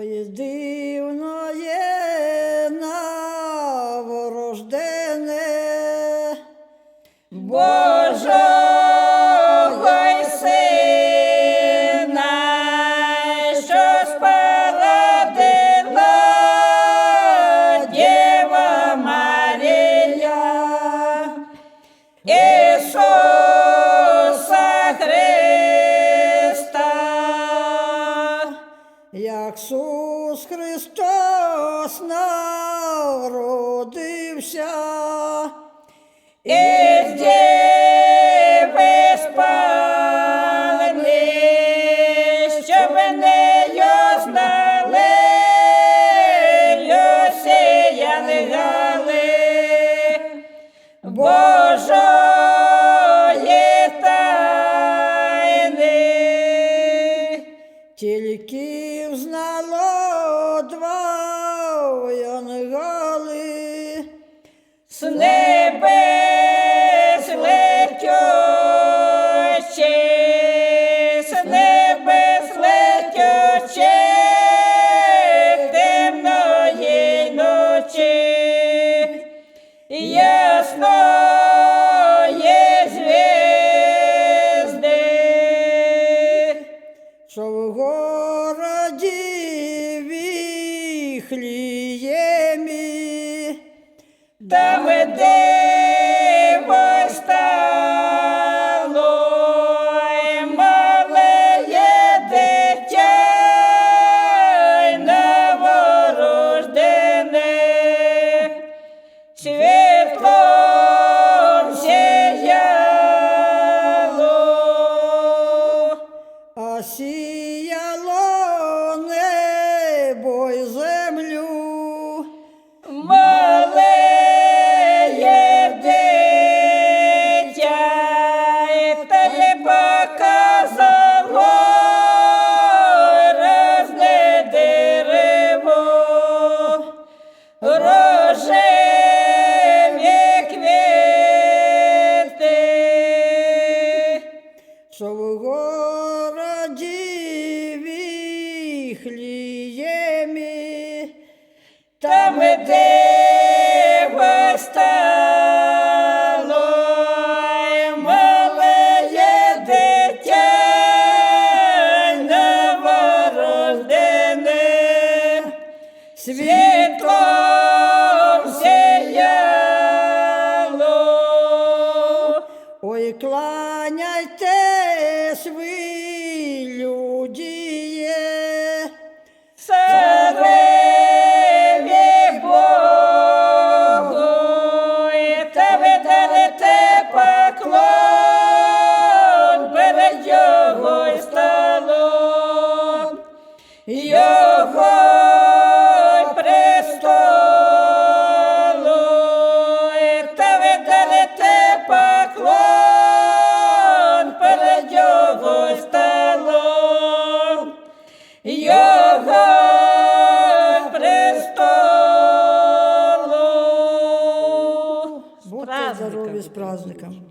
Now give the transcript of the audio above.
Ой, дивно є новорождене, Божого й як Сус Христос народився, Із діви спали, щоб нею знали, тільки знало два Віхліємі городі Віхліємі Там диво стало, мале дитя, новорождене, світлом кланяйтесь ви, людіє, Цареві Богу, і та видалите поклон перед його столом, його Його престолу. будьте здорові з праздником.